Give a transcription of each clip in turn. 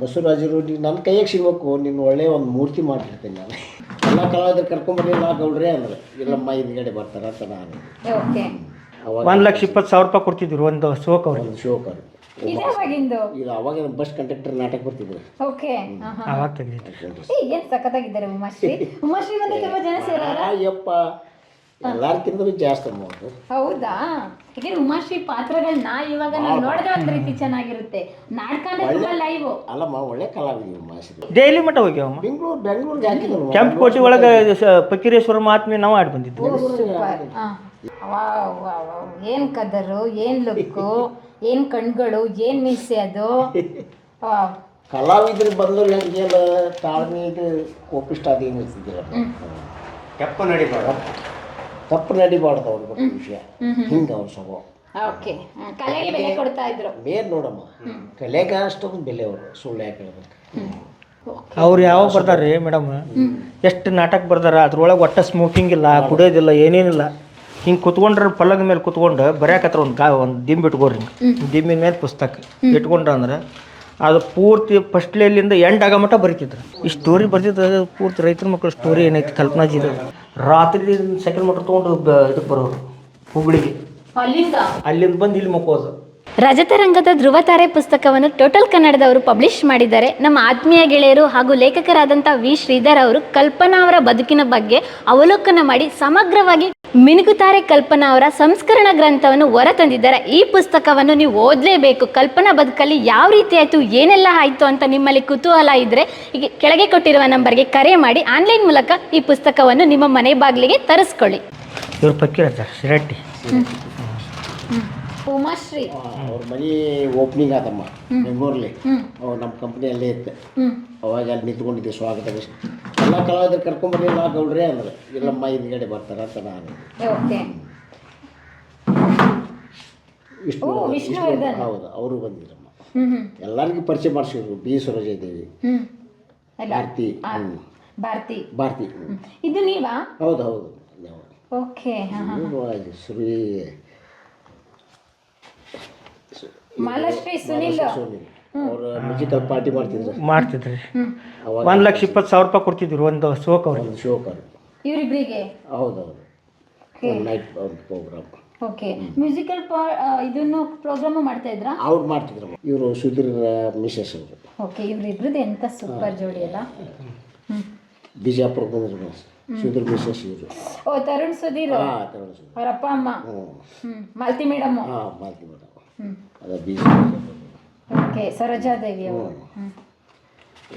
ಬಸವರಾಜರು ನೀನು ನನ್ನ ಕೈಯಾಗ ಸಿಗ್ಬೇಕು ನೀನು ಒಳ್ಳೆಯ ಒಂದು ಮೂರ್ತಿ ಮಾಡಿರ್ತೀನಿ ನಾನು. ಎಲ್ಲ ಕಲಾವಿದ್ರು ನಾ ಗೌಡ್ರೆ ಅಂದ್ರೆ ಇಲ್ಲಮ್ಮ ಹಿಂದ್ಗಡೆ ಬರ್ತಾರೆ ಅಂತ ನಾನು. ಒಂದು ಲಕ್ಷ ಇಪ್ಪತ್ತು ಸಾವಿರ ರೂಪಾಯಿ ಕೊಡ್ತಿದ್ರು ಒಂದು ಶೋಕ್ ಅವ್ರಿಗೆ. ಶೋಕ್ ಶೋಕರ್ ಇದು ಅವಾಗ ಬಸ್ ಕಂಡಕ್ಟರ್ ನಾಟಕ ಬರ್ತಿದ್ರು ಓಕೆ. ಅವಾಗ ತೆಗ್ದಿತ್ತು. ಏನ್ ಸಖತ್ತಾಗಿದ್ದಾರೆ ಉಮಾಶ್ರೀ? ಉಮಾಶ್ರೀ ಬಂದು ತುಂಬಾ ಜನ ಸೇರಾರ ಅಯ್ಯಪ್ಪ ಎಲ್ಲಾರ್ಕಿಂತಲೂ ಜಾಸ್ತಿ ಅಮೌಂಟ್ ಹೌದಾ? ಹೀಗೆ ಉಮಾಶ್ರೀ ಪಾತ್ರಗಳನ್ನ ಇವಾಗ ನಾವು ನೋಡಿದ್ರೆ ಒಂದ್ ರೀತಿ ಚೆನ್ನಾಗಿರುತ್ತೆ. ನಾಟಕ ಅಂದ್ರೆ ತುಂಬಾ ಲೈವ್ ಅಲ್ಲಮ್ಮ ಒಳ್ಳೆ ಕಲಾವಿದ್ರು ಉಮಾಶ್ರೀ. ಡೈಲಿ ಮಠ ಹೋಗ್ಯಾವಮ್ಮ ಬೆಂಗಳೂರು ಬೆಂಗಳೂರಿಗೆ ಹಾಕಿದ್ರು ಕೆಂಪು ಕೋಟಿ ಒಳಗೆ ಪಕ್ಕಿರೇಶ್ವರ ಮಹಾತ್ಮೆ ನಾವು ಆಡಿ ವಾವ್. ಏನ್ ಕದರು ಏನ್ ಲುಕ್ಕು ಏನ್ ಕಣ್ಗಳು ಏನ್ ಮೀಸೆ ಅದು. ಕಲಾವಿದ್ರು ಬಂದವ್ರು ಹೆಂಗೆಲ್ಲ ತಾಳ್ಮೆ ಇದು ಕೋಪಿಷ್ಟ ಅದೇನು ಇರ್ತಿದ್ದಿಲ್ಲ ಕೆಪ್ಪ ನಡಿಬಾರ್ದು. ತಪ್ಪು ನಡಿಬಾರ್ದು ಅವ್ರ ಬಗ್ಗೆ ವಿಷಯ. ಹಿಂಗೆ ಅವ್ರ ಸ್ವಭಾವ ಓಕೆ. ಕಲೆಗೆ ಬೆಲೆ ಕೊಡ್ತಾ ಇದ್ರು ಮೇನ್ ನೋಡಮ್ಮ ಕಲೆಗೆ ಅಷ್ಟೊಂದು ಬೆಲೆ ಅವರು ಸುಳ್ಳು ಯಾಕೆ ಹೇಳ್ಬೇಕು? ಅವ್ರು ಯಾವ ರೀ ಮೇಡಮ್? ಎಷ್ಟು ನಾಟಕ ಬರ್ತಾರ ಅದ್ರೊಳಗೆ ಒಟ್ಟ ಸ್ಮೋಕಿಂಗ್ ಇಲ್ಲ ಕುಡಿಯೋದಿಲ್ಲ ಏನೇನಿಲ್ಲ. ಹಿಂಗೆ ಕುತ್ಕೊಂಡ್ರ ಪಲ್ಲದ ಮೇಲೆ ಕುತ್ಕೊಂಡು ಬರ್ಯಾಕತ್ರ ಒಂದು ಗಾ ಒಂದು ದಿಂಬ್ ಇಟ್ಕೋರಿ. ದಿಂಬಿನ ಮೇಲೆ ಪುಸ್ತಕ ಇಟ್ಕೊಂಡ್ರ ಅಂದ್ರೆ ಅದು ಪೂರ್ತಿ ಫಸ್ಟ್ಲಿಂದ ಎಂಡ್ ಆಗೋ ಮಟ್ಟ ಬರಿತಿದ್ರು. ಈ ಸ್ಟೋರಿ ಬರ್ತಿದ್ದು ಪೂರ್ತಿ ರೈತರ ಮಕ್ಕಳು ಸ್ಟೋರಿ ಏನೈತಿ ಜೀವ ರಾತ್ರಿ ಸೆಕೆಂಡ್ ಮಟ್ಟ ತೊಗೊಂಡು ಇದಕ್ಕೆ ಬರೋರು ಹುಬ್ಳಿಗೆ. ಅಲ್ಲಿಂದ? ಅಲ್ಲಿಂದ ಬಂದು ಇಲ್ಲಿ ಮಕ್ಕೋದು. ರಜತರಂಗದ ಧ್ರುವತಾರೆ ಪುಸ್ತಕವನ್ನು ಟೋಟಲ್ ಕನ್ನಡದವರು ಪಬ್ಲಿಷ್ ಮಾಡಿದ್ದಾರೆ. ನಮ್ಮ ಆತ್ಮೀಯ ಗೆಳೆಯರು ಹಾಗೂ ಲೇಖಕರಾದಂಥ ವಿ. ಶ್ರೀಧರ್ ಅವರು ಕಲ್ಪನಾ ಅವರ ಬದುಕಿನ ಬಗ್ಗೆ ಅವಲೋಕನ ಮಾಡಿ ಸಮಗ್ರವಾಗಿ ಮಿನುಗುತ್ತಾರೆ ಕಲ್ಪನಾ ಅವರ ಸಂಸ್ಕರಣ ಗ್ರಂಥವನ್ನು ಹೊರತಂದಿದ್ದಾರೆ. ಈ ಪುಸ್ತಕವನ್ನು ನೀವು ಓದಲೇಬೇಕು. ಕಲ್ಪನಾ ಬದುಕಲ್ಲಿ ಯಾವ ರೀತಿ ಆಯಿತು ಏನೆಲ್ಲ ಆಯಿತು ಅಂತ ನಿಮ್ಮಲ್ಲಿ ಕುತೂಹಲ ಇದ್ದರೆ ಈಗ ಕೆಳಗೆ ಕೊಟ್ಟಿರುವ ನಂಬರ್ಗೆ ಕರೆ ಮಾಡಿ ಆನ್ಲೈನ್ ಮೂಲಕ ಈ ಪುಸ್ತಕವನ್ನು ನಿಮ್ಮ ಮನೆ ಬಾಗಿಲಿಗೆ ತರಿಸ್ಕೊಳ್ಳಿ. ಇವ್ರ ಪಕ್ಕಿರ ಸರ್ ಶಿರಟ್ಟಿ ಉಮಾಶ್ರೀ. ಅವ್ರ ಮನೆ ಓಪನಿಂಗ್ ಆತಮ್ಮ ಬೆಂಗಳೂರಲ್ಲಿ. ಅವ್ರು ನಮ್ಮ ಕಂಪ್ನಿ ಅಲ್ಲೇ ಇತ್ತು ಅವಾಗ ಅಲ್ಲಿ ನಿಂತ್ಕೊಂಡಿದ್ದೆ ಸ್ವಾಗತ ಎಲ್ಲ ಕಲಾವಿದ್ರು ಕರ್ಕೊಂಬರ್ಲಿಲ್ಲ ಗೌಡ್ರೆ ಅಂದ್ರೆ ಇಲ್ಲಮ್ಮ ಹಿಂದ್ಗಡೆ ಬರ್ತಾರ ಅಂತ ನಾನು. ಓಕೆ. ಓ, ವಿಷ್ಣುವರ್ಧನ್. ಹೌದು ಅವರು ಬಂದಿರಮ್ಮ ಹ್ಮ್ ಎಲ್ಲರಿಗೂ ಪರಿಚಯ ಮಾಡಿಸಿದ್ರು. ಬಿ. ಸುರಜಯ ದೇವಿ ಹ್ಮ್. ಅಲ್ಲ ಭಾರತಿ. ಭಾರತಿ. ಭಾರತಿ. ಇದು ನೀವಾ? ಹೌದು ಹೌದು. ಓಕೆ ಶ್ರೀ ಮಾಲಾಶ್ರೀ ಸುನಿಲ್. ಸೋನಿ ಅವ್ರು ಮ್ಯೂಸಿಕಲ್ ಪಾರ್ಟಿ ಮಾಡ್ತಿದ್ರು ಮಾಡ್ತಿದ್ರಿ. ಅವಾಗ ಒಂದು ಲಕ್ಷ ಇಪ್ಪತ್ತು ಸಾವಿರ ರೂಪಾಯಿ ಕೊಡ್ತಿದ್ರು ಒಂದು ಶೋಕ್ ಅವ್ರಿಗೆ. ಒಂದು ಶೋಕರ್ ಇವರಿಬ್ರಿಗೆ? ಹೌದೌದು. ಒಂದು ನೈಟ್ ಪ್ರೋಗ್ರಾಮ್ ಓಕೆ. ಮ್ಯೂಸಿಕಲ್ ಇದನ್ನು ಪ್ರೋಗ್ರಾಮ್ ಮಾಡ್ತಾ ಇದ್ರಾ? ಅವ್ರು ಮಾಡ್ತಿದ್ರು. ಇವರು ಸುಧೀರ್ ಮಿಸಸ್ ಅವರು. ಓಕೆ ಇವ್ರಿಬ್ರದ್ದು ಎಂತ ಸೂಪರ್ ಜೋಡಿ ಅಲ್ಲ? ಹ್ಮ್. ಬಿಜಾಪುರ ಸುಧೀರ್ ಮಿಸಸ್ ಇವರು. ಓ ತರುಣ್ ಸುಧೀರ್ ಹಾಂ ಅವ್ರ ಅಪ್ಪ ಅಮ್ಮ? ಹ್ಮ್. ಮಾಲ್ತಿ ಮೇಡಮ್? ಹಾಂ ಮಾಡ್ತೀವಿ ಮೇಡಮ್. ಅದ ಬೀಜ ಓಕೆ ಸರೋಜಾದೇವಿ ಅವರು.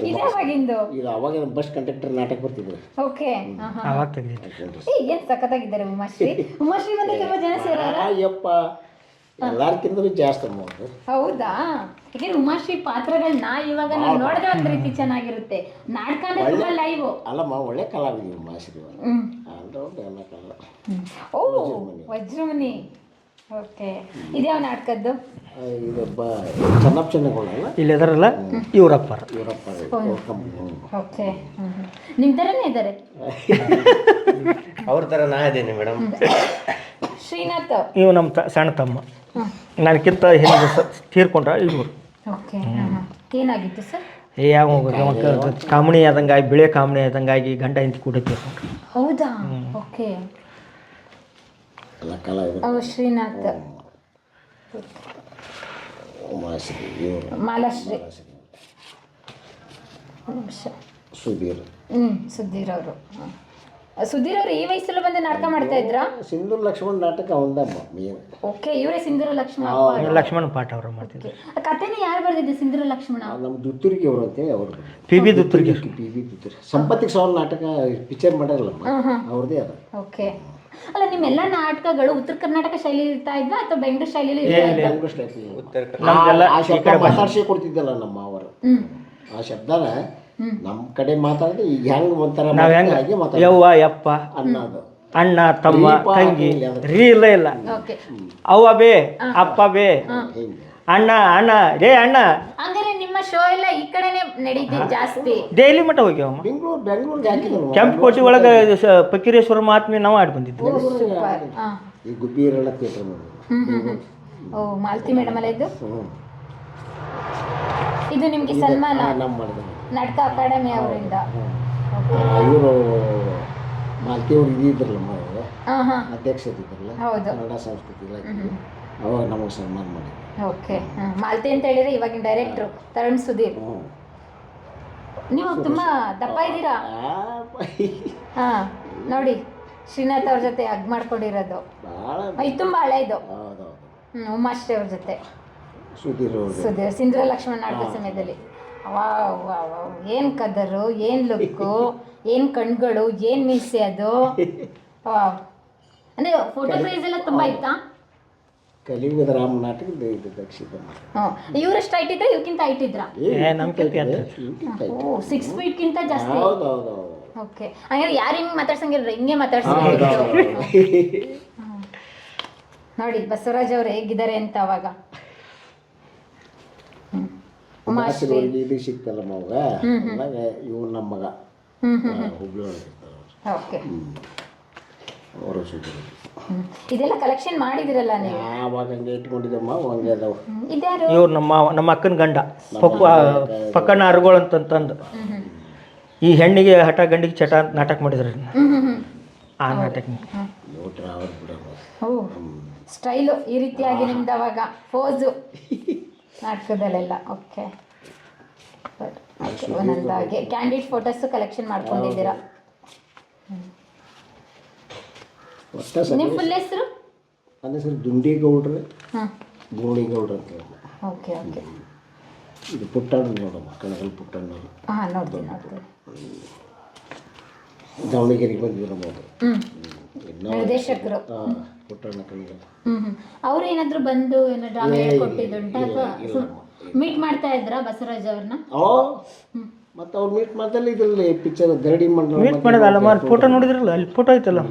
ಇದು ಇದು ಅವಾಗ ಬಸ್ ಕಂಡಕ್ಟರ್ ನಾಟಕ ಬರ್ತಿದ್ರು. ಓಕೆ ಹಾ ಹಾ ಅವಾಗ ಏ ಏನ್ ಸಖತ್ತಾಗಿದ್ದಾರೆ ಉಮಾಶ್ರೀ? ಉಮಾಶ್ರೀ ಬಂದು ತುಂಬಾ ಜನ ಸೇರಾರ ಅಯ್ಯಪ್ಪ ಎಲ್ಲಾರ್ಕಿಂತಲೂ ಜಾಸ್ತಿ ಅಮೌಂಟ್ ಹೌದಾ? ಈಗ ಉಮಾಶ್ರೀ ಪಾತ್ರಗಳನ್ನ ಇವಾಗ ನಾವು ನೋಡಿದ್ರೆ ಒಂದ್ ರೀತಿ ಚೆನ್ನಾಗಿರುತ್ತೆ. ನಾಟಕ ಅಂದ್ರೆ ತುಂಬಾ ಲೈವ್ ಅಲ್ಲಮ್ಮ ಒಳ್ಳೆ ಕಲಾವಿದ ಉಮಾಶ್ರೀ ಹ್ಮ್. ಆಲ್ರೌಂಡ್ ಎಲ್ಲ ಕಲಾ ಓ ವಜ್ರಮುನಿ. ಓಕೆ. ಇದ್ಯಾವ ನಾಟಕದ್ದು? ಇದು ಬ ಚೆನ್ನಪ್ಪ ಇಲ್ಲದರಲ್ಲ ಇಲ್ಲಿ ಎದರಲ್ಲ ಇವ್ರಪ್ಪರ. ಇವರಪ್ಪ ಓಕೆ. ನಿಮ್ಮ ಥರನೇ ಇದ್ದಾರೆ ಅವ್ರ ಥರ ನಾ ಇದ್ದೀನಿ ಮೇಡಮ್. ಶ್ರೀನಾಥ್ ಇವು ನಮ್ಮ ತ ಸಣ್ಣ ತಮ್ಮ. ನನಗಿಂತ ಹಿಂದೆ ಸ ತೀರ್ಕೊಂಡ್ರ ಇವ್ರು. ಓಕೆ. ಏನಾಗಿತ್ತು ಸರ್? ಏ ಯಾವ ಕಾಮಣಿ ಆದಂಗಾಗಿ ಬಿಳೆ ಕಾಮಣಿ ಆದಂಗಾಗಿ ಗಂಡ ಇಂತಿ ಕೂಡ ತೀರ್ಕೊಂಡ್ರು. ಹೌದಾ? ಓಕೆ. ಎಲ್ಲ ಕಲಾವಿದರು ಓ ಶ್ರೀನಾಥ್ ಮಾಲಾಶ್ರೀ ಇವರು ಮಾಲಾಶ್ರೀ ನಿಮಿಷ ಸುಧೀರ್ ಹ್ಞೂ ಸುಧೀರ್ ಅವರು ಸುಧೀರ್ ಅವರು ಈ ವಯಸ್ಸಲ್ಲೂ ಬಂದು ನಾಟಕ ಮಾಡ್ತಾ ಇದ್ರಾ? ಸಿಂಧೂರ್ ಲಕ್ಷ್ಮಣ್ ನಾಟಕ ಮೇನ್. ಓಕೆ ಇವರೇ ಸಿಂಧೂರ ಲಕ್ಷ್ಮಣ ಲಕ್ಷ್ಮಣ ಪಾಠ ಅವರು ಮಾಡ್ತಿದ್ರು. ಆ ಕಥೆನ ಯಾರು ಬರೆದಿದ್ದು ಸಿಂಧೂರ ಲಕ್ಷ್ಮಣ? ನಮ್ಮ ದುತ್ತೂರಿಗೆ ಅವರು ಅಂತೇಳಿ ಅವರು ಪಿ ಬಿ ದುತ್ತೂರಿಗೆ. ಪಿ ಬಿ ದುತ್ತೂರಿ ಸಂಪತ್ತಿಗೆ ಸಾವಿರ ನಾಟಕ ಪಿಕ್ಚರ್ ಮಾಡ್ಯಾರಲ್ಲಮ್ಮ ಅವ್ರದ್ದೇ ಅದ. ಓಕೆ. ಅಲ್ಲ ನಿಮ್ಮೆಲ್ಲ ನಾಟಕಗಳು ಉತ್ತರ ಕರ್ನಾಟಕ ಶೈಲಿ ಇರ್ತಾ ಇದ್ವಾ ಅಥವಾ ಬೆಂಗಳೂರು ಶೈಲಿಯಲ್ಲಿ ಇರ್ತಾ ಇದ್ವಾ. ಉತ್ತರ ನಮ್ದೆಲ್ಲ ಆ ಶಬ್ದ ಮಾತಾಡ್ಸಿ ಕೊಡ್ತಿದ್ದಲ್ಲ ನಮ್ಮ ಅವರು. ಹ್ಮ್. ಆ ಶಬ್ದನ ನಮ್ಮ ಕಡೆ ಮಾತಾಡಿದ್ರೆ ಈಗ ಹೆಂಗ್ ಒಂಥರ ನಾವ್ ಹೆಂಗ ಮಾತಾಡ ಯವ್ವ ಯಪ್ಪ ಅನ್ನೋದು ಅಣ್ಣ ತಮ್ಮ ತಂಗಿ ರೀ ಇಲ್ಲ ಇಲ್ಲ. ಓಕೆ. ಅವ್ವ ಬೇ ಅಪ್ಪ ಬೇ ಹಿಂಗೆ. ಅಣ್ಣ ಅಣ್ಣ ರೇ ಅಣ್ಣ. ಹಂಗಾರೆ ಶೋ ಎಲ್ಲ ಈ ಕಡೆನೆ ನಡೀತಿ ಜಾಸ್ತಿ. ಡೈಲಿ ಮಟ್ಟ ಹೋಗ್ಯಾವ ಬೆಂಗಳೂರು ಬೆಂಗಳೂರಿಗೆ ಹಾಕಿದ್ರು ಕೆಂಪು ಕೋಟಿ ಒಳಗೆ ಪಕ್ಕಿರೇಶ್ವರ ಫಕೀರೇಶ್ವರ ಮಹಾತ್ಮೆ ನಾವು ಆಡಿ ಬಂದಿದ್ವಿ ಹಾ. ಈ ಗುಬ್ಬಿ ಇರಲ್ಲ ಥಿಯೇಟರ್ ಹ್ಮ್ ಹ್ಮ್ ಹ್ಮ್. ಓ ಮಾಲತಿ ಮೇಡಮ್ ಅಲ್ಲ ಇದು? ಇದು ನಿಮ್ಗೆ ಸನ್ಮಾನ? ನಮ್ಮ ಮಾಡಿದ ನಾಟಕ ಅಕಾಡೆಮಿ ಅವರಿಂದ. ಇವರು ಮಾಲ್ತಿಯವ್ರು ಇದ್ದಿದ್ರಲ್ಲ ಮಗ ಹಾ ಹಾ. ಅಧ್ಯಕ್ಷರು ಇದ್ರಲ್ಲ ಹೌದು. ಕನ್ನಡ ಸಂಸ್ಕೃತಿ ಇಲಾಖೆ. ಅವಾಗ ನಮಗೆ ಸನ್ಮಾನ ಮಾಡಿದ್ರು. ಓಕೆ ಮಾಲ್ತಿ ಅಂತ ಹೇಳಿದ್ರೆ ಇವಾಗಿನ ಡೈರೆಕ್ಟ್ರು ತರುಣ್ ಸುಧೀರ್. ನೀವು ತುಂಬಾ ದಪ್ಪ ಇದ್ದೀರಾ? ಹಾ ನೋಡಿ ಶ್ರೀನಾಥ್ ಅವ್ರ ಜೊತೆ ಹಗ್ ಮಾಡ್ಕೊಂಡಿರೋದು. ಇದು ತುಂಬಾ ಹಳೇದು ಹೌದೌದು ಹ್ಮ್ ಉಮಾಶ್ರೀ ಅವ್ರ ಜೊತೆ. ಸುಧೀರ್ ಸಿಂಧ್ರ ಲಕ್ಷ್ಮಣ್ ಸಿಂಧುರ ಲಕ್ಷ್ಮಣ ನಾಟಕ ಸಮಯದಲ್ಲಿ. Wow wow wow. ಏನ್ ಕದರು ಏನ್ ಲುಕ್ಕು ಏನ್ ಕಣ್ಗಳು ಏನ್ ಮೀಸೆ ಅದು. ವಾವ್. ಅಂದ್ರೆ ಫೋಟೋ ಪ್ರೈಸ್ ಎಲ್ಲ ತುಂಬಾ ಇತ್ತಾ? ಕಲಿಯುಗದ ರಾಮ ನಾಟಕದ ಇದು ದಕ್ಷಿಣ. ಹ್ಮ್ ಇವ್ರಷ್ಟು ಹೈಟ್ ಇದ್ರೆ ಇವಕ್ಕಿಂತ ಹೈಟ್ ಇದ್ರ ಏ ನಮ್ ಕೆಲ್ತಿ ಅಂತ ಓ ಸಿಕ್ಸ್ ಫೀಟ್ಗಿಂತ ಜಾಸ್ತಿ? ಹೌದು ಹೌದು ಹೌದು ಓಕೆ. ಹಂಗಾರೆ ಯಾರು ಹಿಂಗೆ ಮಾತಾಡ್ಸಂಗಿಲ್ಲ ಹಿಂಗೆ ಮಾತಾಡ್ಸಂಗಿಲ್ಲ ನೋಡಿ ಬಸವರಾಜ್ ಅವ್ರು ಹೇಗಿದ್ದಾರೆ ಅಂತ ಅವಾಗ. ಉಮಾಶ್ರೀ. ಇದು ಸಿಕ್ತಲ್ಲ ಮಗ ಅವಾಗ ಇವ್ರು ನಮ್ಮ ಮಗ. ಹುಬ್ಳಿ ಒಳಗೆ ಓಕೆ. ಅವರು ಹ್ಮ್. ಇದೆಲ್ಲ ಕಲೆಕ್ಷನ್ ಮಾಡಿದಿರಲ್ಲ ನೀವು? ಯಾವಾಗ ಹಂಗೆ ಇಟ್ಕೊಂಡಿದ್ದಮ್ಮ ಹಂಗೆ ಅದಾವ. ಇದ್ಯಾರು? ಇವ್ರು ನಮ್ಮ ನಮ್ಮ ಅಕ್ಕನ ಗಂಡ ಪಕ್ಕಣ ಪಕ್ಕನ ಅರುಗಳು ಅಂತಂತಂದು. ಈ ಹೆಣ್ಣಿಗೆ ಹಠ ಗಂಡಿಗೆ ಚಟ ಅಂತ ನಾಟಕ ಮಾಡಿದ್ರಿ. ಆ ನಾಟಕ ಸ್ಟೈಲು ಈ ರೀತಿಯಾಗಿ ನಿಮ್ದು ಅವಾಗ ಫೋಸು ನಾಟಕದಲ್ಲೆಲ್ಲ ಓಕೆ. ಒಂದೊಂದಾಗಿ. ಕ್ಯಾಂಡಿಡ್ ಫೋಟೋಸು ಕಲೆಕ್ಷನ್ ಮಾಡ್ಕೊಂಡಿದ್ದೀರಾ? ಒಟ್ಟ ನಿಮ್ಮ ಫುಲ್ ಹೆಸರು? ನನ್ನ ಹೆಸರು ದುಂಡಿ ಗೌಡ್ರು ಹಾಂ. ಗೋಳಿ ಗೌಡ್ರು ಅಂತ ಹೇಳಿ. Okay okay. ಇದು ಪುಟ್ಟಣ್ಣ ನೋಡಮ್ಮ ಕಣಗಲ್ ಪುಟ್ಟಣ್ಣವರು ಹಾಂ ನೋಡ್ತೀನಿ ನೋಡ್ತೀನಿ. ದಾವಣಗೆರೆಗೆ ಬಂದಿದ್ರು ನಮ್ಮ ಅವರು. ಹ್ಞೂ ನಿರ್ದೇಶಕರು. ಹಾಂ ಪುಟ್ಟಣ್ಣ ಕಣಗಲ್. ಹ್ಞೂ ಹ್ಞೂ ಅವ್ರು ಏನಾದರೂ ಬಂದು ಏನೋ ಡ್ರಾಮಾ ಹೇಳ್ಕೊಟ್ಟಿದ್ದುಂಟ ಅಥವಾ ಮೀಟ್ ಮಾಡ್ತಾ ಇದ್ರಾ ಬಸವರಾಜ್ ಅವ್ರನ್ನ? ಓ ಮತ್ತು ಅವ್ರು ಮೀಟ್ ಮಾಡ್ದಲ್ಲಿ ಇದ್ರಲ್ಲಿ ಪಿಕ್ಚರ್ ಗರಡಿ ಮಂಡಲ ಮೀಟ್ ಮಾಡೋದು ಅಲ್ಲ ಮಾರ್ ಫೋಟೋ ನೋಡಿದ್ರಲ್ಲ ಅಲ್ಲಿ ಫೋಟೋ ಐತಲ್ಲ?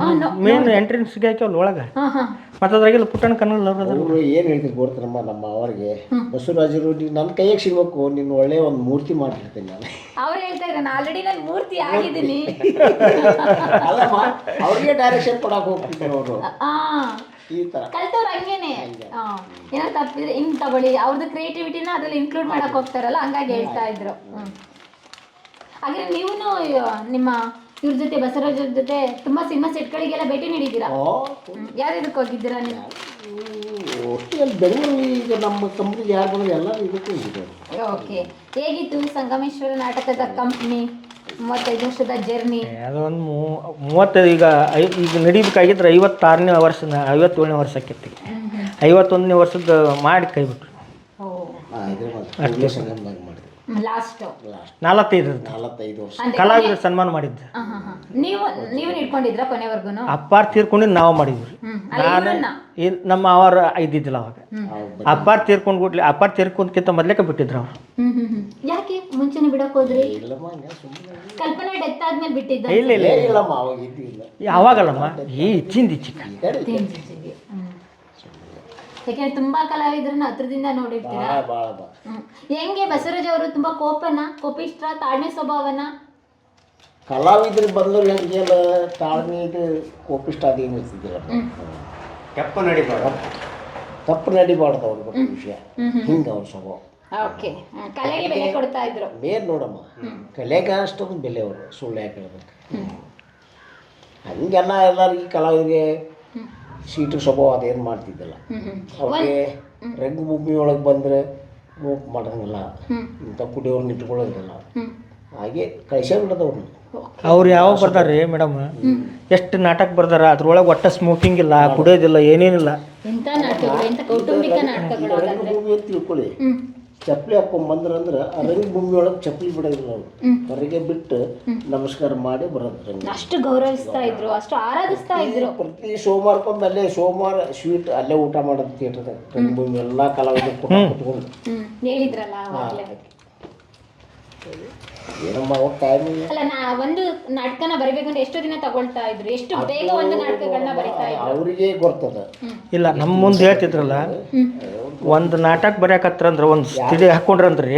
ಮೇನ್ ಎಂಟ್ರೆನ್ಸ್ಗೆ ಹಾಕ್ಯಾವಲ್ಲ ಒಳಗೆ. ಹಾಂ ಹಾಂ. ಮತ್ತು ಅದ್ರಾಗೆಲ್ಲ ಪುಟ್ಟಣ ಕನ್ನಡ ಅವರು ಏನು ಹೇಳ್ತಿದ್ರು ಗೊತ್ತಮ್ಮ ನಮ್ಮ ಅವರಿಗೆ? ಬಸವರಾಜರು ನೀನು ನನ್ನ ಕೈಯಾಗ ಸಿಗ್ಬೇಕು ನೀನು ಒಳ್ಳೆ ಒಂದು ಮೂರ್ತಿ ಮಾಡಿರ್ತೀನಿ ನಾನು. ಅವ್ರು ಹೇಳ್ತಾ ಇದ್ದಾರೆ ಆಲ್ರೆಡಿ ನಾನು ಮೂರ್ತಿ ಆಗಿದ್ದೀನಿ ಅಲ್ಲಮ್ಮ ಅವ್ರಿಗೆ ಡೈರೆಕ್ಷನ್ ಕೊಡಕ್ಕೆ ಹೋಗ್ತಿದ್ದಾರೆ ಅವರು. ಈ ಥರ ಕಲ್ತವ್ರು ಹಂಗೇನೆ. ಹಾಂ ಏನೋ ತಪ್ಪಿದ್ರೆ ಹಿಂಗೆ ತಗೊಳ್ಳಿ ಅವ್ರದ್ದು ಕ್ರಿಯೇಟಿವಿಟಿನ ಅದ್ರಲ್ಲಿ ಇನ್ಕ್ಲೂಡ್ ಮಾಡಕ್ ಹೋಗ್ತಾರಲ್ಲ ಹಂಗಾಗಿ ಹೇಳ್ತಾ ಇದ್ರು. ಹ್ಞೂ ಹಾಗೆ ನೀವು ನಿಮ್ಮ ಇವ್ರ ಜೊತೆ ಬಸವರಾಜ್ ಅವ್ರ ಜೊತೆ ತುಂಬಾ ಸಿನಿಮಾ ಸೆಟ್ಗಳಿಗೆಲ್ಲ ಭೇಟಿ ನೀಡಿದ್ದೀರಾ? ಯಾರು ಇದಕ್ಕೆ ಹೋಗಿದ್ದೀರಾ ನೀವು? ಒಟ್ಟು ಅಲ್ಲಿ ಬೆಂಗಳೂರಲ್ಲಿ ಈಗ ನಮ್ಮ ಕಂಪ್ನಿಗೆ ಯಾರು ಬಂದ್ರೆ ಎಲ್ಲರೂ ಇದಕ್ಕೆ ಹೋಗಿದ್ದಾರೆ. ಓಕೆ ಹೇಗಿತ್ತು ಸಂಗಮೇಶ್ವರ ನಾಟಕದ ಕಂಪ್ನಿ ಮೂವತ್ತೈದು ವರ್ಷದ ಜರ್ನಿ ಅದೊಂದು ಮೂವತ್ತೈದು ಈಗ ಐ ಈಗ ನಡಿಬೇಕಾಗಿದ್ರೆ ಐವತ್ತಾರನೇ ವರ್ಷ ಐವತ್ತೇಳನೇ ವರ್ಷ ಆಕೈತಿ ಐವತ್ತೊಂದನೇ ವರ್ಷದ ಮಾಡಿ ಕೈಬಿಟ್ರು ಹೈದರಾಬಾದ್ ಸಂಗಮದಾಗ ಲಾಸ್ಟ್ ಇರುತ್ತೆ. ನಲವತ್ತೈದು ವರ್ಷ. ಅಂದ್ರೆ ಕಲಾವಿದರು ಸನ್ಮಾನ ಮಾಡಿದ್ದು. ಹಾಂ ಹಾಂ ಹಾಂ. ನೀವು ನೀವು ಇಟ್ಕೊಂಡಿದ್ರ ಕೊನೆವರೆಗೂ ಅಪ್ಪಾರ್ ತೀರ್ಕೊಂಡು ನಾವು ಮಾಡಿದ್ವಿ. ನಾನು ನಮ್ಮ ಅವರ ಇದ್ದಿದ್ದಿಲ್ಲ ಅವಾಗ. ಅಪ್ಪಾರ್ ತೀರ್ಕೊಂಡು ಬಿಡ್ಲಿ ಅಪ್ಪಾರ್ ತೀರ್ಕೊಂಡ್ಕಿಂತ ಮೊದ್ಲೇಕ ಬಿಟ್ಟಿದ್ರು ಅವ್ರು. ಯಾಕೆ ಮುಂಚೆನೆ ಬಿಡಕ್ ಹೋದ್ರಿ? ಇಲ್ಲಮ್ಮ ಸುಮ್ಮನೆ ಕಲ್ಪನಾ ಡೆತ್ ಆದ್ಮೇಲೆ ಬಿಟ್ಟಿದ್ದ? ಇಲ್ಲ ಇಲ್ಲ ಇಲ್ಲಮ್ಮ ಅವಾಗ ಇದ್ದಿಲ್ಲ. ಯಾವಾಗಲ್ಲಮ್ಮ? ಈ ಚಿಂದಿ ಚಿಕ್ಕ. ಯಾಕೆಂದ್ರೆ ತುಂಬಾ ಕಲಾವಿದ್ರನ್ನ ಹತ್ರದಿಂದ ನೋಡಿರ್ತೀರಾ? ಭಾಳ ಭಾಳ ಭಾಳ ಹ್ಮ್. ಹೆಂಗೆ ಬಸವರಾಜ್ ಅವರು ತುಂಬಾ ಕೋಪನ ಕೋಪಿಷ್ಟ್ರ ತಾಳ್ಮೆ ಸ್ವಭಾವನ? ಕಲಾವಿದ್ರು ಬಂದ್ರು ಹೆಂಗೆಲ್ಲ ತಾಳ್ಮೆ ಇದು ಕೋಪಿಷ್ಟ ಅದೇನು ಇರ್ತಿದ್ದಿಲ್ಲ ಕೆಪ್ಪ ನಡಿಬಾರ್ದು. ತಪ್ಪು ನಡಿಬಾರ್ದು ಅವ್ರ ಬಗ್ಗೆ ವಿಷಯ. ಹಿಂಗೆ ಅವ್ರ ಸ್ವಭಾವ. ಓಕೆ. ಕಲೆಗೆ ಬೆಲೆ ಕೊಡ್ತಾ ಇದ್ರು. ಮೇನ್ ನೋಡಮ್ಮ. ಕಲೆಗೆ ಅಷ್ಟೊಂದು ಬೆಲೆ ಅವರು ಸುಳ್ಳು ಯಾಕೆ ಹೇಳ್ಬೇಕು? ಹಂಗೆಲ್ಲ ಎಲ್ಲರಿಗೆ ಕಲಾವಿದರಿಗೆ ಸೀಟು ಸ್ವಭಾವ ಅದೇನು ಮಾಡ್ತಿದ್ದಿಲ್ಲ. ಅವ್ರಿಗೆ ರಂಗಭೂಮಿ ಒಳಗೆ ಬಂದರೆ ಮೂಕ್ ಮಾಡೋಂಗಿಲ್ಲ. ಇಂಥ ಕುಡಿಯೋರು ಇಟ್ಕೊಳ್ಳೋದಿಲ್ಲ ಹಾಗೆ ಕಳಿಸೇ ಬಿಡೋದವ್ರನ್ನ ಅವ್ರು ಯಾವಾಗ ಬರ್ತಾರ್ರಿ ಮೇಡಮ್? ಎಷ್ಟು ನಾಟಕ ಬರ್ದಾರ? ಅದ್ರೊಳಗೆ ಒಟ್ಟ ಸ್ಮೋಕಿಂಗ್ ಇಲ್ಲ ಕುಡಿಯೋದಿಲ್ಲ ಏನೇನಿಲ್ಲ. ತಿಳ್ಕೊಳ್ಳಿ. ಚಪ್ಪಲಿ ಹಾಕೊಂಡ್ ಬಂದ್ರಂದ್ರೆ ಆ ರಂಗಭೂಮಿ ಒಳಗೆ ಚಪ್ಪಲಿ ಬಿಡೋದಿಲ್ಲ ನಾವು ಹೊರಗೆ ಬಿಟ್ಟು ನಮಸ್ಕಾರ ಮಾಡಿ ಬರೋದ್ರ ಅಷ್ಟು ಗೌರವಿಸ್ತಾ ಇದ್ರು ಅಷ್ಟು ಆರಾಧಿಸ್ತಾ ಇದ್ರು. ಪ್ರತಿ ಸೋಮವಾರಕ್ಕೊಮ್ಮೆ ಅಲ್ಲೇ ಸೋಮವಾರ ಸ್ವೀಟ್ ಅಲ್ಲೇ ಊಟ ಮಾಡೋದು ಥಿಯೇಟರ್ದಾಗ ರಂಗಭೂಮಿ ಎಲ್ಲಾ ಕಲಾವಿದರು ಕೂಡ ಕುತ್ಕೊಂಡು. ಹೇಳಿದ್ರಲ್ಲ ಏನಮ್ಮ ಅವಾಗ ಟೈಮ್ ಅಲ್ಲ ನಾ ಒಂದು ನಾಟಕನ ಬರಬೇಕಂದ್ರೆ ಎಷ್ಟು ದಿನ ತಗೊಳ್ತಾ ಇದ್ರು. ಎಷ್ಟು ಬೇಗ ಒಂದು ನಾಟಕಗಳನ್ನ ಬರಿತಾ ಇದ್ರು. ಅವರಿಗೆ ಗೊತ್ತದ. ಇಲ್ಲ ನಮ್ಮ ಮುಂದೆ ಹೇಳ್ತಿದ್ರಲ್ಲ ಒಂದು ನಾಟಕ ಬರ್ಯಾಕತ್ರ ಅಂದ್ರೆ ಒಂದು ಸ್ಥಿತಿ ಹಾಕೊಂಡ್ರಂದ್ರಿ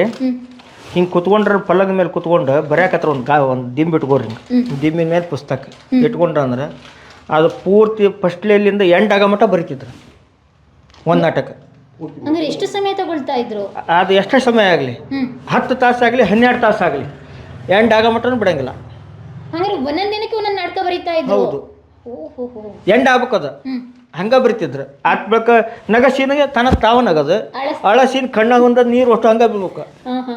ಹಿಂಗೆ ಕುತ್ಕೊಂಡ್ರ ಪಲ್ಲದ ಮೇಲೆ ಕುತ್ಕೊಂಡು ಬರ್ಯಾಕತ್ರ ಒಂದು ಗಾ ಒಂದು ದಿಂಬ್ ಇಟ್ಕೋರಿ. ದಿಂಬಿನ ಮೇಲೆ ಪುಸ್ತಕ ಇಟ್ಕೊಂಡ್ರ ಅಂದ್ರೆ ಅದು ಪೂರ್ತಿ ಫಸ್ಟ್ಲಿಂದ ಎಂಡ್ ಆಗೋ ಮಟ್ಟ ಬರಿತಿದ್ರು. ಒಂದು ನಾಟಕ. ಅಂದ್ರೆ ಎಷ್ಟು ಸಮಯ ತಗೊಳ್ತಾ ಇದ್ರು? ಅದು ಎಷ್ಟು ಸಮಯ ಆಗಲಿ. ಹತ್ತು ತಾಸು ಆಗಲಿ ಹನ್ನೆರಡು ಆಗಲಿ. ಎಂಡ್ ಆಗೋ ಮಟ್ಟನೂ ಬಿಡಂಗಿಲ್ಲ. ಹಂಗಾರೆ ಒಂದೊಂದು ದಿನಕ್ಕೆ ಒಂದೊಂದು ನಾಟಕ ಬರೀತಾ ಇದ್ರು? ಹೌದು. ಎಂಡ್ ಆಗ್ಬೇಕದು. ಹಂಗ ಹಂಗೆ ಬರಿತಿದ್ರು. ಆತ್ ಬಳಿಕ ನಗಸೀನಿಗೆ ತನ ತಾವ ನಗದು ಅಳಸಿನ ಕಣ್ಣ ಕಣ್ಣಾಗ ಒಂದ ನೀರು ಒಟ್ಟು ಹಂಗೆ ಹಾ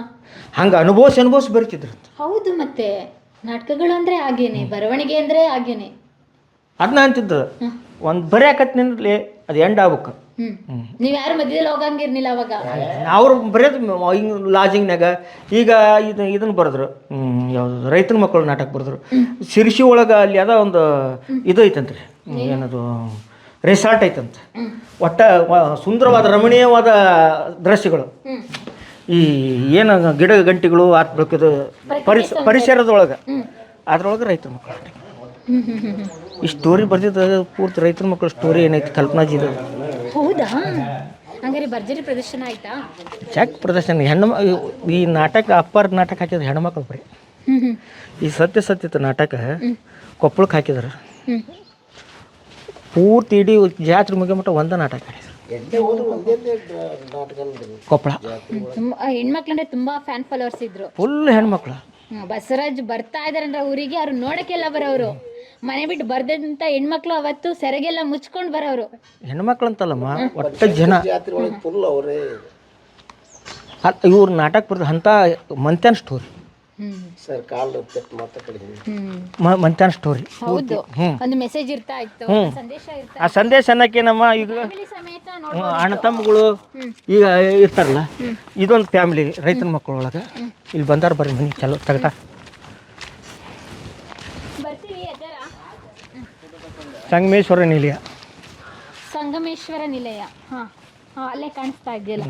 ಹಂಗೆ ಅನುಭವಿಸಿ ಅನುಭವಿಸಿ ಬರಿತಿದ್ರು. ಹೌದು ಮತ್ತೆ. ನಾಟಕಗಳು ಅಂದ್ರೆ ಹಾಗೇನೆ ಬರವಣಿಗೆ ಅಂದ್ರೆ ಹಾಗೇನೆ. ಅದನ್ನ ಅಂತಿದ್ದು. ಒಂದು ಬರೆಯಕತ್ನಿಂದಲೇ ಅದು ಎಂಡ್ ಆಗ್ಬೇಕು. ನೀವ್ ಯಾರು ಮಧ್ಯದಲ್ಲಿ ಹೋಗಂಗಿರ್ಲಿಲ್ಲ ಅವಾಗ? ಅವ್ರು ಬರೆಯೋದು ಹಿಂಗೆ ಲಾಜಿಂಗ್ನಾಗ ಈಗ ಇದು ಇದನ್ನ ಬರೆದ್ರು ಯಾವುದು ರೈತನ ಮಕ್ಕಳು ನಾಟಕ ಬರೆದ್ರು. ಶಿರ್ಸಿ ಒಳಗೆ ಅಲ್ಲಿ ಅದ ಒಂದು ಇದು ಐತಂತ್ರಿ ಏನದು ರೆಸಾರ್ಟ್ ಐತಂತ. ಒಟ್ಟ ವ- ಸುಂದರವಾದ ರಮಣೀಯವಾದ ದೃಶ್ಯಗಳು. ಈ ಏನು ಗಿಡ ಗಂಟಿಗಳು ಆತ್ ಪರಿಸ ಪರಿಸರದೊಳಗೆ. ಅದ್ರೊಳಗೆ ರೈತರ ಮಕ್ಕಳು ನಾಟಕ ಈ ಸ್ಟೋರಿ ಬರ್ದಿದ್ದು ಪೂರ್ತಿ ರೈತರ ಮಕ್ಕಳು ಸ್ಟೋರಿ ಏನೈತಿ ಕಲ್ಪನಾಜಿದು ಹೌದಾ? ಹಂಗಾರೆ ಭರ್ಜರಿ ಪ್ರದರ್ಶನ ಆಯ್ತಾ? ಚೆಕ್ ಪ್ರದರ್ಶನ. ಹೆಣ್ಣು ಮ- ಈ ನಾಟಕ ಅಪ್ಪರ್ ನಾಟಕ ಹಾಕಿದ್ರು ಹೆಣ್ಮಕ್ಳು ಬರೀ. ಈ ಸತ್ಯ ಸತ್ಯದ ನಾಟಕ ಕೊಪ್ಪಳಕ್ಕೆ ಹಾಕಿದ್ರು. ಹ್ಮ್. ಪೂರ್ತಿ ಇಡೀ ಜಾತ್ರೆ ಮುಗಿಯೋ ಮಟ್ಟ ಒಂದ ನಾಟಕ ಆಡಿದ್ರು ಕೊಪ್ಪಳ. ಹೆಣ್ಮಕ್ಳಂದ್ರೆ ತುಂಬಾ ಫ್ಯಾನ್ ಫಾಲೋವರ್ಸ್ ಇದ್ರು. ಫುಲ್ ಹೆಣ್ಮಕ್ಳು. ಬಸವರಾಜ್ ಬರ್ತಾ ಇದಾರಂದ್ರೆ ಊರಿಗೆ ಅವ್ರು ನೋಡಕ್ಕೆಲ್ಲ ಬರೋರು. ಮನೆ ಬಿಟ್ಟು ಬರ್ದಂತ ಹೆಣ್ಮಕ್ಳು ಅವತ್ತು ಸೆರಗೆಲ್ಲ ಮುಚ್ಕೊಂಡು ಬರೋರು. ಹೆಣ್ಮಕ್ಳು ಅಂತಲ್ಲಮ್ಮ ಒಟ್ಟ ಜನ. ಜಾತ್ರೆ ಒಳಗೆ ಫುಲ್ ಅವರೇ ಇವ್ರು ನಾಟಕ ಬರ್ದ ಅಂತ ಮಂತ್ಯಾನ ಸ್ಟೋರಿ ಹ್ಮ್ ಸರ್ ಕಾಲು ಹ್ಮ್. ಮಂತ್ಯಾನ ಸ್ಟೋರಿ ಹೌದು. ಒಂದು ಮೆಸೇಜ್ ಇರ್ತಾ ಇತ್ತು ಸಂದೇಶ ಇರ್ತಾ ಆ ಸಂದೇಶ ಅನ್ನಕ್ಕೇನಮ್ಮ ಈಗ ಫ್ಯಾಮಿಲಿ ಸಮೇತ ನೋಡ್ ಅಣ್ಣ ತಮ್ಮಗಳು ಈಗ ಇರ್ತಾರಲ್ಲ ಇದೊಂದು ಫ್ಯಾಮಿಲಿ ರೈತನ ಮಕ್ಕಳೊಳಗೆ ಇಲ್ಲಿ ಬಂದಾರ ಬರ್ರಿ ಮನೆ ಚಲೋ ತಗಟ ಬರ್ತೀವಿ ಅದರ ಸಂಗಮೇಶ್ವರ ನಿಲಯ. ಸಂಗಮೇಶ್ವರ ನಿಲಯ. ಹಾ ಹಾ ಅಲ್ಲೇ ಕಾಣಿಸ್ತಾ ಇದೆಯಲ್ಲ.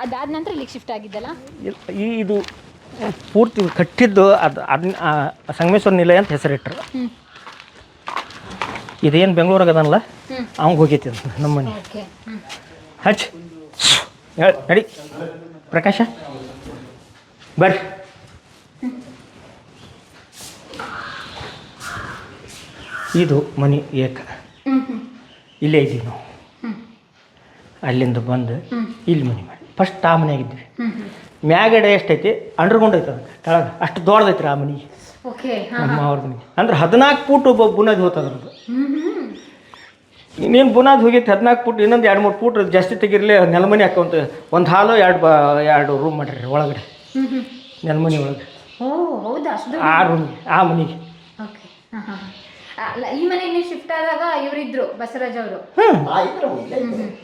ಅದಾದ ನಂತರ ಇಲ್ಲಿಗೆ ಶಿಫ್ಟ್ ಆಗಿದ್ದಲ್ಲ? ಈ ಇದು ಪೂರ್ತಿ ಕಟ್ಟಿದ್ದು ಅದು ಅದನ್ನ ಸಂಗಮೇಶ್ವರ ನಿಲಯ ಅಂತ ಹೆಸರಿಟ್ರು. ಹ್ಮ್. ಇದೇನು ಬೆಂಗಳೂರಾಗ ಅದನ್ನಲ್ಲ ಹ್ಮ್. ಅವಂಗೆ ಹೋಗೈತಿ ಅದು ನಮ್ಮ ಮನೆ ಹಚ್. ಹೇಳಿ ನಡಿ. ಪ್ರಕಾಶ ಬರ್ರಿ. ಇದು ಮನೆ ಏಕ. ಇಲ್ಲೇ ಇದ್ದೀವಿ ನಾವು. ಅಲ್ಲಿಂದ ಬಂದು ಇಲ್ಲಿ ಮನೆ ಮಾಡಿ. ಫಸ್ಟ್ ಆ ಮನೆಯಾಗಿದ್ವಿ ಮ್ಯಾಗಡೆ ಎಷ್ಟೈತಿ? ಅಂಡರ್ಗ್ರೌಂಡ್ ಐತೆ ಅದಕ್ಕೆ. ಕೆಳಗೆ. ಅಷ್ಟು ದೊಡ್ಡದೈತ್ರಿ ರೀ ಆ ಮನೆ. ನಮ್ಮ ಅವ್ರ ಮನೆ. ಅಂದ್ರೆ ಹದಿನಾಲ್ಕು ಫೂಟ್ ಒಬ್ಬ ಬುನಾದಿ ಹೋತದ್ರದ್ದು ಅದ್ರದ್ದು. ಇನ್ನೇನು ಬುನಾದಿ ಹೋಗಿತ್ತು ಹದಿನಾಲ್ಕು ಫೂಟ್ ಇನ್ನೊಂದು ಎರಡು ಮೂರು ಫೂಟ್ ಜಾಸ್ತಿ ತೆಗಿರಲಿ ನೆಲಮನಿ ಹಾಕೊಂತ ಒಂದು ಹಾಲು ಎರಡು ಬ ಎರಡು ರೂಮ್ ಮಾಡಿರಿ ಒಳಗಡೆ. ನೆಲಮನಿ ಒಳಗೆ. ಆ ರೂಮ್ ಆ ಮನೆಗೆ. ಅಲ್ಲ ಈ ಮನೆಗೆ ನೀವು ಶಿಫ್ಟ್ ಆದಾಗ ಇವರಿದ್ರು ಬಸವರಾಜ್ ಅವರು. ಹ್ಞೂ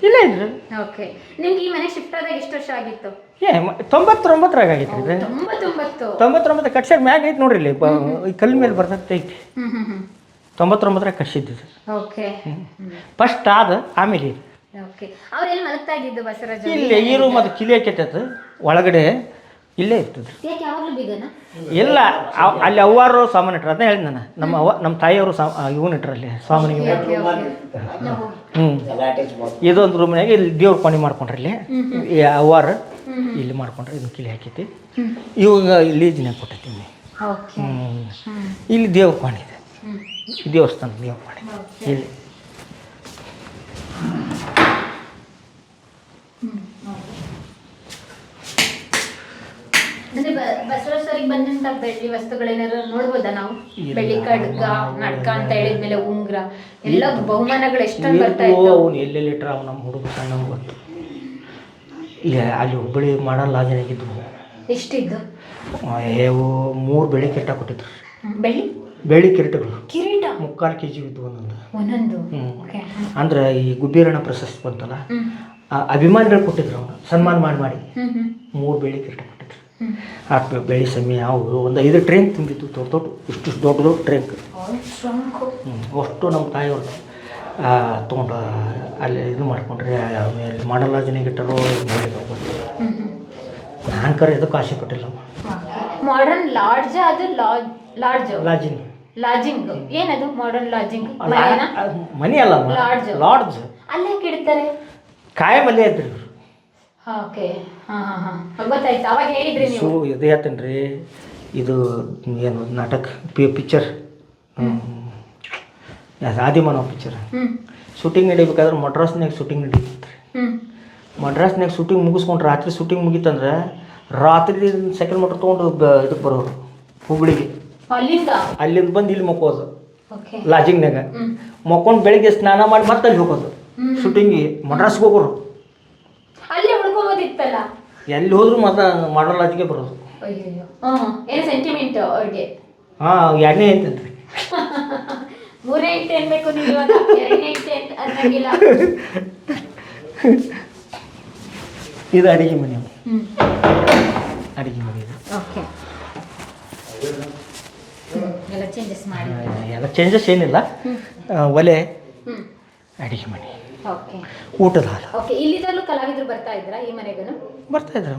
ಇಲ್ಲ ಇದ್ರು. ಓಕೆ. ನಿಮ್ಗೆ ಈ ಮನೆ ಶಿಫ್ಟ್ ಆದಾಗ ಎಷ್ಟು ವರ್ಷ ಆಗಿತ್ತು? ಏ ಮ- ತೊಂಬತ್ತೊಂಬತ್ತರಾಗ ಆಗೈತೆ ರೀ. ತೊಂಬತ್ತೊಂಬತ್ತು. ತೊಂಬತ್ತೊಂಬತ್ತು ಕಟ್ಸಾಗ ಮ್ಯಾಗ ಐತೆ ನೋಡ್ರಿ ಇಲ್ಲಿ ಬ- ಈ ಕಲ್ಲು ಮೇಲೆ ಬರ್ತೈತೆ ಐತಿ. ಹ್ಮ್ ಹ್ಮ್ ಹ್ಮ್. ತೊಂಬತ್ತೊಂಬತ್ತರಾಗ ಕಟ್ಸಿದ್ದು ಓಕೆ. ಫಸ್ಟ್ ಆದ ಆಮೇಲೆ. ಇದು. ಓಕೆ ಅವ್ರೆಲ್ಲಿ ಮಲಗ್ತಾ ಇದ್ದಿದ್ದು ಬಸವರಾಜ್ ಅವ್ರು? ಇಲ್ಲೇ ಈ ರೂಮ್ ಅದು ಕಿಲಿ ಹಾಕೈತೆ ಒಳಗಡೆ. ಇಲ್ಲೇ ಇರ್ತದೆ. ಇಲ್ಲ ಅವ್- ಅಲ್ಲಿ ಅವ್ವಾರು ಸಾಮಾನು ಇಟ್ಟರು ಅದನ್ನ ಹೇಳಿದ್ ನಾನು. ನಮ್ಮ ಅವ್ವ ನಮ್ಮ ತಾಯಿಯವರು ಸಾ ಇವನ್ ಇಟ್ರ ಅಲ್ಲಿ ಸ್ವಾಮಿನಿಗೆ ಹ್ಞೂ ಇದೊಂದು ರೂಮ್ನಾಗ ಇಲ್ಲಿ ದೇವ್ರ ಪಣಿ ಮಾಡ್ಕೊಂಡ್ರಿ ಇಲ್ಲಿ ಈ ಅವ್ವಾರು ಇಲ್ಲಿ ಮಾಡ್ಕೊಂಡ್ರೆ ಇದನ್ನ ಕಿಲಿ ಹಾಕೈತಿ ಇವಾಗ ಇಲ್ಲಿ ದಿನ ಕೊಟ್ಟೈತಿ ಓಕೆ. ಹ್ಞೂ ಇಲ್ಲಿ ದೇವ್ರ ಕೋಣೆ ಇದೆ. ಈ ದೇವಸ್ಥಾನ ದೇವ್ರ ಕೋಣೆ. ಇಲ್ಲಿ. ಅಂದ್ರೆ ಬಸವರಾಜ್ ಸರಿಗೆ ಬಂದಂತ ಬೆಳ್ಳಿ ವಸ್ತುಗಳೇನಾದ್ರು ನೋಡ್ಬೋದಾ ನಾವು? ಬೆಳ್ಳಿ ಖಡ್ಗ ನಡ್ಕ ಅಂತ ಹೇಳಿದ್ಮೇಲೆ ಉಂಗ್ರ ಎಲ್ಲ ಬಹುಮಾನಗಳು ಎಷ್ಟೊಂದು ಬರ್ತಾ ಇತ್ತು ಅವನು ಎಲ್ಲೆಲ್ಲಿ ಇಟ್ರ ಅವ್ನು ನಮ್ಮ ಹುಡುಗ ಸಣ್ಣ ಗೊತ್ತು ಇಲ್ಲಿ ಅಲ್ಲಿ ಹುಬ್ಬಳ್ಳಿ ಮಾಡಲ್ ಲಾಜನಾಗಿದ್ದು ಎಷ್ಟಿದ್ದು? ಮೂರು ಬೆಳ್ಳಿ ಕಿರೀಟ ಕೊಟ್ಟಿದ್ರು. ಬೆಳ್ಳಿ? ಬೆಳ್ಳಿ ಬೆಳಿ ಕಿರೀಟಗಳು. ಕಿರೀಟ? ಮುಕ್ಕಾಲು ಕೆ ಜಿ ಇದ್ದು ಒಂದೊಂದು. ಒಂದೊಂದು? ಅಂದ್ರೆ ಈ ಗುಬ್ಬೀರಣ್ಣ ಪ್ರಶಸ್ತಿ ಬಂತಲ್ಲ? ಆ ಅಭಿಮಾನಿಗಳು ಕೊಟ್ಟಿದ್ರು ಅವನು. ಸನ್ಮಾನ ಮಾಡಿ ಮಾಡಿ. ಮೂರು ಬೆಳ್ಳಿ ಕಿರೀಟ ಕೊಟ್ಟಿದ್ರು. ಆ ಬೆಳಿ ಸಮಯ ಯಾವುದು ಒಂದು ಐದು ಟ್ರೈನ್ ತುಂಬಿತ್ತು ದೊಡ್ಡ ದೊಡ್ಡ ಇಷ್ಟು ದೊಡ್ಡ ದೊಡ್ಡ ಟ್ರೈನ್ ಹ್ಞೂ ಅಷ್ಟು ನಮ್ಮ ತಾಯಿಯವರು ತೊಗೊಂಡು ಅಲ್ಲಿ ಇದು ಮಾಡ್ಕೊಂಡ್ರೆ ಆಮೇಲೆ ಮಾಡಲಾಜನೆಗೆ ಇಟ್ಟರು ನಾನು ಕರೆ ಇದಕ್ಕೆ ಆಸೆ ಪಟ್ಟಿಲ್ಲ ಮಾಡರ್ನ್ ಲಾಡ್ಜ್ ಅದು ಲಾಡ್ಜ್ ಲಾಡ್ಜಿಂಗ್ ಲಾಡ್ಜಿಂಗ್ ಏನದು ಮಾಡರ್ನ್ ಲಾಡ್ಜಿಂಗ್ ಮನೆ ಅಲ್ಲ ಲಾಡ್ಜ್ ಲಾಡ್ಜ್ ಅಲ್ಲೇ ಇಡ್ತಾರೆ? ಕಾಯಂ ಅಲ್ಲೇ ಇದ್ರಿ. ಓಕೆ ಹಾ ಹಾ ಹಾ. ಗೊತ್ತಾಯ್ತು. ಅವಾಗ ಹೇಳಿದ್ರಿ ಸೊ ನೀವು. ಇದು ಹೇಳ್ತೇನೆ ರೀ ಇದು ಏನು ನಾಟಕ ಪಿ ಪಿಕ್ಚರ್ ಆದಿಮಾನವ ಪಿಕ್ಚರ್ ಶೂಟಿಂಗ್ ನಡಿಬೇಕಾದ್ರೆ ಮಡ್ರಾಸ್ನಾಗ ಶೂಟಿಂಗ್ ನಡೀತಿತ್ತು ಮಡ್ರಾಸ್ನಾಗ ಶೂಟಿಂಗ್ ಮುಗಿಸ್ಕೊಂಡು ರಾತ್ರಿ ಶೂಟಿಂಗ್ ಮುಗೀತಂದ್ರೆ ರಾತ್ರಿ ಸೆಕೆಂಡ್ ಮೋಟರ್ ತೊಗೊಂಡು ಬ ಇದಕ್ಕೆ ಬರೋರು ಹುಬ್ಳಿಗೆ. ಅಲ್ಲಿಂದ? ಅಲ್ಲಿಂದ ಬಂದು ಇಲ್ಲಿ ಮಕ್ಕೋದು. ಲಾಜಿಂಗ್ನಾಗ ಮಕ್ಕೊಂಡು ಬೆಳಿಗ್ಗೆ ಸ್ನಾನ ಮಾಡಿ ಮತ್ತೆ ಅಲ್ಲಿ ಹೋಗೋದು ಶೂಟಿಂಗಿಗೆ ಮಡ್ರಾಸ್ಗೆ ಹೋಗೋರು. ಎಲ್ಲಿ ಹೋದ್ರು ಮಾತ್ರ ಮಾಡಲ್ ಲಾಜಿಗೆ ಬರೋದು. ಏನು ಸೆಂಟಿಮೆಂಟ್ ಅವ್ರಿಗೆ. ಹಾಂ ಎರಡನೇ ಐತಂತ್ರಿ ಮೂರನೇ ಇಂಟೆ ಅನ್ಬೇಕು ನೀವು ಇವಾಗ. ಎರಡನೇ ಇಂಟೆ ಅನ್ನಂಗಿಲ್ಲ. ಇದು ಅಡಿಗೆ ಮನೆ. ಅಡಿಗೆ ಮನೆ ಇದು. ಓಕೆ. ಎಲ್ಲ ಚೇಂಜಸ್ ಮಾಡಿ. ಎಲ್ಲ ಚೇಂಜಸ್ ಏನಿಲ್ಲ. ಆ, ಒಲೆ. ಅಡಿಗೆ ಮನೆ. ಓಕೆ ಊಟದ ಹಾಲು. ಓಕೆ ಇಲ್ಲಿದಲ್ಲೂ ಕಲಾವಿದರು ಬರ್ತಾ ಇದ್ರ ಈ ಮನೆಗೂ ಬರ್ತಾ ಇದ್ರು.